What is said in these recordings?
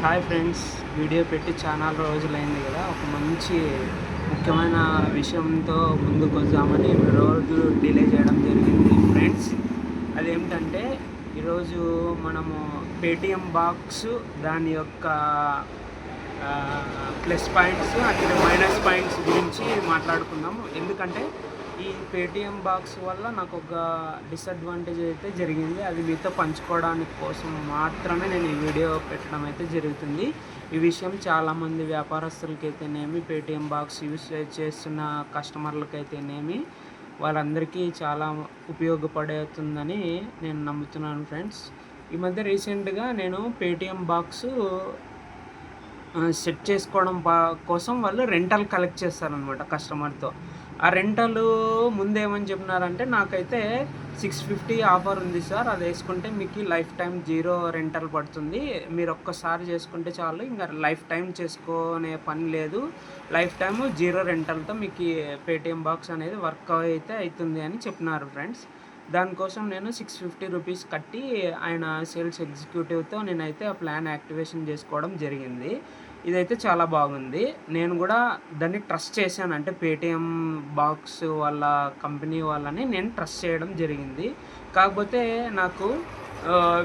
Hi friends video పెట్టి చాలా రోజులైంది కదా. ఒక మంచి ముఖ్యమైన విషయంతో ముందుకు వద్దామని రోజు డిలే చేయడం జరిగింది ఫ్రెండ్స్. అదేమిటంటే ఈరోజు మనము పేటిఎం బాక్స్ దాని యొక్క plus points and minus points గురించి మాట్లాడుకుందాము. ఎందుకంటే ఈ పేటిఎం బాక్స్ వల్ల నాకు ఒక డిసడ్వాంటేజ్ అయితే జరిగింది. అది మీతో పంచుకోవడానికి కోసం మాత్రమే నేను ఈ వీడియో పెట్టడం అయితే జరుగుతుంది. ఈ విషయం చాలామంది వ్యాపారస్తులకైతేనేమి పేటిఎం బాక్స్ యూస్ చేస్తున్న కస్టమర్లకైతేనేమి వాళ్ళందరికీ చాలా ఉపయోగపడుతుందని నేను నమ్ముతున్నాను ఫ్రెండ్స్. ఈ మధ్య రీసెంట్గా నేను పేటిఎం బాక్స్ సెట్ చేసుకోవడం బా కోసం వాళ్ళు రెంటల్ కలెక్ట్ చేస్తారనమాట కస్టమర్తో. ఆ రెంటలు ముందేమని చెప్పినారంటే నాకైతే సిక్స్ ఫిఫ్టీ ఆఫర్ ఉంది సార్. అది వేసుకుంటే మీకు లైఫ్ టైం జీరో రెంటల్ పడుతుంది. మీరు ఒక్కసారి చేసుకుంటే చాలు. ఇంకా లైఫ్ టైం చేసుకునే పని లేదు. లైఫ్ టైం జీరో రెంటల్తో మీకు పేటిఎం బాక్స్ అనేది వర్క్ అయితే అవుతుంది అని చెప్పినారు ఫ్రెండ్స్. దానికోసం నేను సిక్స్ ఫిఫ్టీ రూపీస్ కట్టి ఆయన సేల్స్ ఎగ్జిక్యూటివ్తో నేనైతే ఆ ప్లాన్ యాక్టివేషన్ చేసుకోవడం జరిగింది. ఇదైతే చాలా బాగుంది. నేను కూడా దాన్ని ట్రస్ట్ చేశాను. అంటే పేటిఎం బాక్స్ వాళ్ళ కంపెనీ వాళ్ళని నేను ట్రస్ట్ చేయడం జరిగింది. కాకపోతే నాకు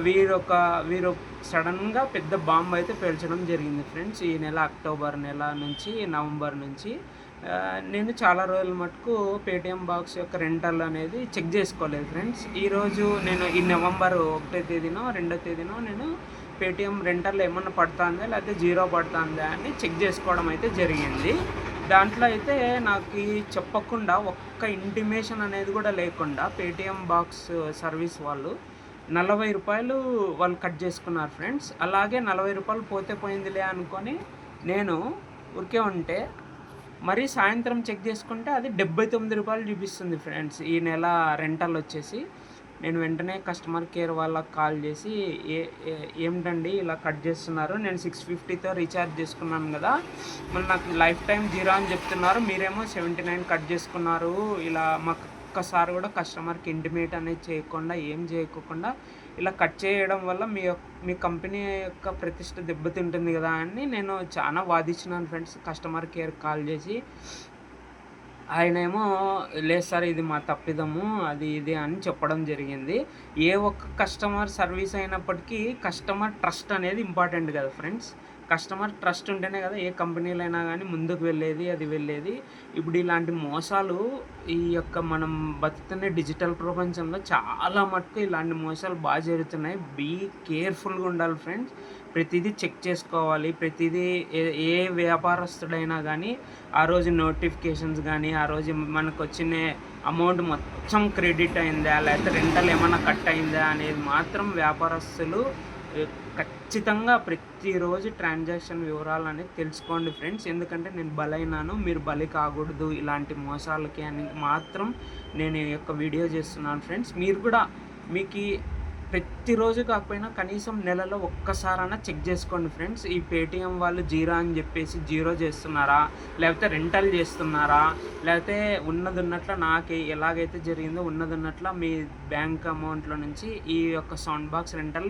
వీరొక వీరు సడన్గా పెద్ద బాంబు అయితే పేల్చడం జరిగింది ఫ్రెండ్స్. ఈ నెల అక్టోబర్ నెల నుంచి నవంబర్ నుంచి నేను చాలా రోజుల మటుకు పేటిఎం బాక్స్ యొక్క రెంటల్ అనేది చెక్ చేసుకోలేదు ఫ్రెండ్స్. ఈరోజు నేను ఈ నవంబర్ ఒకటో తేదీనో రెండో తేదీనో నేను పేటిఎం రెంటర్లో ఏమన్నా పడుతుందా? లేకపోతే జీరో పడుతుందా అని చెక్ చేసుకోవడం అయితే జరిగింది. దాంట్లో అయితే నాకు చెప్పకుండా ఒక్క ఇంటిమేషన్ అనేది కూడా లేకుండా పేటిఎం బాక్స్ సర్వీస్ వాళ్ళు నలభై రూపాయలు వాళ్ళు కట్ చేసుకున్నారు ఫ్రెండ్స్. అలాగే నలభై రూపాయలు పోతే పోయిందిలే అనుకొని నేను ఉరికే ఉంటే మరి సాయంత్రం చెక్ చేసుకుంటే అది డెబ్బై తొమ్మిది రూపాయలు చూపిస్తుంది ఫ్రెండ్స్ ఈ నెల రెంటల్ వచ్చేసి. నేను వెంటనే కస్టమర్ కేర్ వాళ్ళకి కాల్ చేసి ఏ ఏమిటండి ఇలా కట్ చేస్తున్నారు? నేను సిక్స్ ఫిఫ్టీతో రీఛార్జ్ చేసుకున్నాను కదా. మళ్ళీ నాకు లైఫ్ టైం జీరో అని చెప్తున్నారు. మీరేమో సెవెంటీ నైన్ కట్ చేసుకున్నారు. ఇలా మాకు ఒక్కసారి కూడా కస్టమర్కి ఇంటిమేట్ అనేది చేయకుండా ఏం చేయకోకుండా ఇలా కట్ చేయడం వల్ల మీ మీ కంపెనీ యొక్క ప్రతిష్ట దెబ్బతింటుంది కదా అని నేను చాలా వాదించినాను ఫ్రెండ్స్ కస్టమర్ కేర్ కాల్ చేసి ఆయన ఏమో లేదు సార్ ఇది మా తప్పిదము అది ఇది అని చెప్పడం జరిగింది. ఏ ఒక్క కస్టమర్ సర్వీస్ అయినప్పటికీ కస్టమర్ ట్రస్ట్ అనేది ఇంపార్టెంట్ కదా ఫ్రెండ్స్. కస్టమర్ ట్రస్ట్ ఉంటేనే కదా ఏ కంపెనీలు అయినా కానీ ముందుకు వెళ్ళేది అది వెళ్ళేది. ఇప్పుడు ఇలాంటి మోసాలు ఈ యొక్క మనం బతుకుతున్న డిజిటల్ ప్రపంచంలో చాలా మటుకు ఇలాంటి మోసాలు బాగా జరుగుతున్నాయి. బీ కేర్ఫుల్గా ఉండాలి ఫ్రెండ్స్. ప్రతిదీ చెక్ చేసుకోవాలి. ప్రతిదీ ఏ ఏ వ్యాపారస్తుడైనా కానీ ఆ రోజు నోటిఫికేషన్స్ కానీ ఆ రోజు మనకు వచ్చిన అమౌంట్ మొత్తం క్రెడిట్ అయిందా లేకపోతే రెంటల్ ఏమైనా కట్ అయిందా అనేది మాత్రం వ్యాపారస్తులు ఖచ్చితంగా ప్రతిరోజు ట్రాన్సాక్షన్ వివరాలు అనేది తెలుసుకోండి ఫ్రెండ్స్. ఎందుకంటే నేను బలైనాను మీరు బలి కాకూడదు ఇలాంటి మోసాలకి అని మాత్రం నేను ఈ యొక్క వీడియో చేస్తున్నాను ఫ్రెండ్స్. మీరు కూడా మీకు ప్రతిరోజు కాకపోయినా కనీసం నెలలో ఒక్కసారైనా చెక్ చేసుకోండి ఫ్రెండ్స్. ఈ పేటిఎం వాళ్ళు జీరో అని చెప్పేసి జీరో చేస్తున్నారా? లేకపోతే రెంటల్ చేస్తున్నారా? లేకపోతే ఉన్నది ఉన్నట్ల నాకు ఎలాగైతే జరిగిందో ఉన్నది ఉన్నట్ల మీ బ్యాంక్ అమౌంట్లో నుంచి ఈ యొక్క సౌండ్ బాక్స్ రెంటల్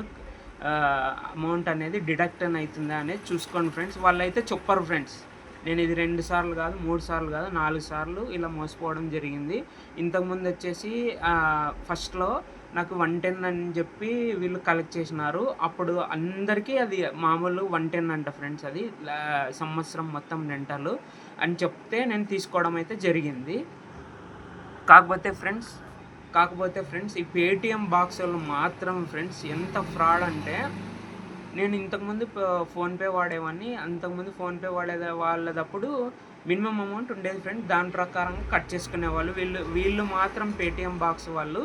అమౌంట్ అనేది డిడక్ట్ అని అవుతుందా అనేది చూసుకోండి ఫ్రెండ్స్. వాళ్ళు అయితే చెప్పరు ఫ్రెండ్స్. నేను ఇది రెండు సార్లు కాదు మూడు సార్లు కాదు నాలుగు సార్లు ఇలా మోసపోవడం జరిగింది. ఇంతకుముందు వచ్చేసి ఫస్ట్లో నాకు వన్ టెన్ అని చెప్పి వీళ్ళు కలెక్ట్ చేసినారు. అప్పుడు అందరికీ అది మామూలు వన్ టెన్ అంట ఫ్రెండ్స్ అది. సంవత్సరం మొత్తం రెంటలు అని చెప్తే నేను తీసుకోవడం అయితే జరిగింది. కాకపోతే ఫ్రెండ్స్ కాకపోతే ఫ్రెండ్స్ ఈ పేటిఎం బాక్సులు మాత్రం ఫ్రెండ్స్ ఎంత ఫ్రాడ్ అంటే నేను ఇంతకుముందు ఫోన్పే వాడేవాడిని అంతకుముందు ఫోన్పే వాడే వాళ్ళదప్పుడు మినిమం అమౌంట్ ఉండేది ఫ్రెండ్ దాని ప్రకారం కట్ చేసుకునేవాళ్ళు. వీళ్ళు వీళ్ళు మాత్రం పేటిఎం బాక్స్ వాళ్ళు.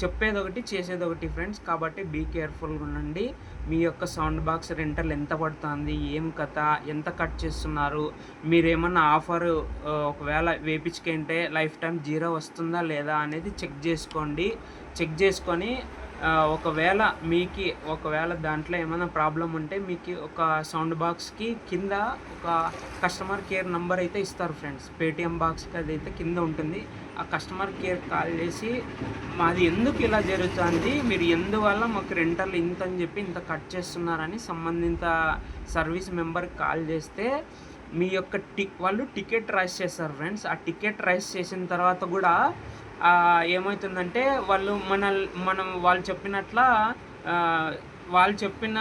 చెప్పేది ఒకటి చేసేది ఒకటి ఫ్రెండ్స్ కాబట్టి బీ కేర్ఫుల్గా ఉండండి. మీ యొక్క సౌండ్ బాక్స్ రెంటల్ ఎంత పడుతుంది ఏం కథ ఎంత కట్ చేస్తున్నారు మీరేమన్నా ఆఫర్ ఒకవేళ వేపించుకుంటే లైఫ్ టైం జీరో వస్తుందా లేదా అనేది చెక్ చేసుకోండి. చెక్ చేసుకొని ఒకవేళ మీకు ఒకవేళ దాంట్లో ఏమైనా ప్రాబ్లం ఉంటే మీకు ఒక సౌండ్ బాక్స్కి కింద ఒక కస్టమర్ కేర్ నెంబర్ అయితే ఇస్తారు ఫ్రెండ్స్ పేటిఎం బాక్స్కి అది అయితే కింద ఉంటుంది. ఆ కస్టమర్ కేర్ కాల్ చేసి మాది ఎందుకు ఇలా జరుగుతుంది? మీరు ఎందువల్ల మాకు రెంటల్ ఇంత అని చెప్పి ఇంత కట్ చేస్తున్నారని సంబంధిత సర్వీస్ మెంబర్కి కాల్ చేస్తే మీ యొక్క టి వాళ్ళు టికెట్ రైస్ చేస్తారు ఫ్రెండ్స్ ఆ టికెట్ రైస్ చేసిన తర్వాత కూడా ఏమవుతుందంటే వాళ్ళు మన మనం వాళ్ళు చెప్పినట్ల వాళ్ళు చెప్పిన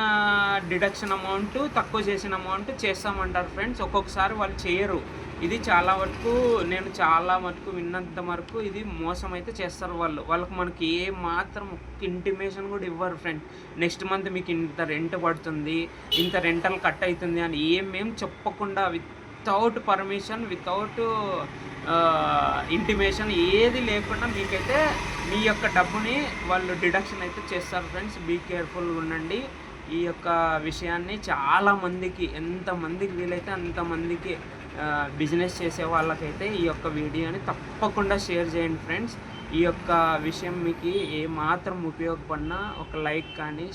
డిడక్షన్ అమౌంట్ తక్కువ చేసిన అమౌంట్ చేస్తామంటారు ఫ్రెండ్స్ ఒక్కొక్కసారి వాళ్ళు చేయరు. ఇది చాలా వరకు నేను చాలా వరకు విన్నంత వరకు ఇది మోసం అయితే చేస్తారు వాళ్ళు. వాళ్ళకి మనకి ఏ మాత్రం ఇంటిమేషన్ కూడా ఇవ్వరు ఫ్రెండ్ నెక్స్ట్ మంత్ మీకు ఇంత రెంట్ పడుతుంది ఇంత రెంటల్ కట్ అవుతుంది అని ఏమేం చెప్పకుండా వితౌట్ పర్మిషన్ వితౌట్ ఇంటిమేషన్ ఏది లేకుండా మీకైతే మీ యొక్క డబ్బుని వాళ్ళు డిడక్షన్ అయితే చేస్తారు ఫ్రెండ్స్ బీ కేర్ఫుల్గా ఉండండి. ఈ యొక్క విషయాన్ని చాలా మందికి ఎంతమందికి వీలైతే అంతమందికి బిజినెస్ చేసే వాళ్ళకైతే ఈ యొక్క వీడియోని తప్పకుండా షేర్ చేయండి ఫ్రెండ్స్ ఈ యొక్క విషయం మీకు ఏ మాత్రం ఉపయోగపడినా ఒక లైక్ కానీ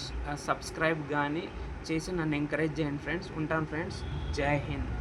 సబ్స్క్రైబ్ కానీ చేసి నన్ను ఎంకరేజ్ చేయండి ఫ్రెండ్స్ ఉంటాను ఫ్రెండ్స్ జై హింద్.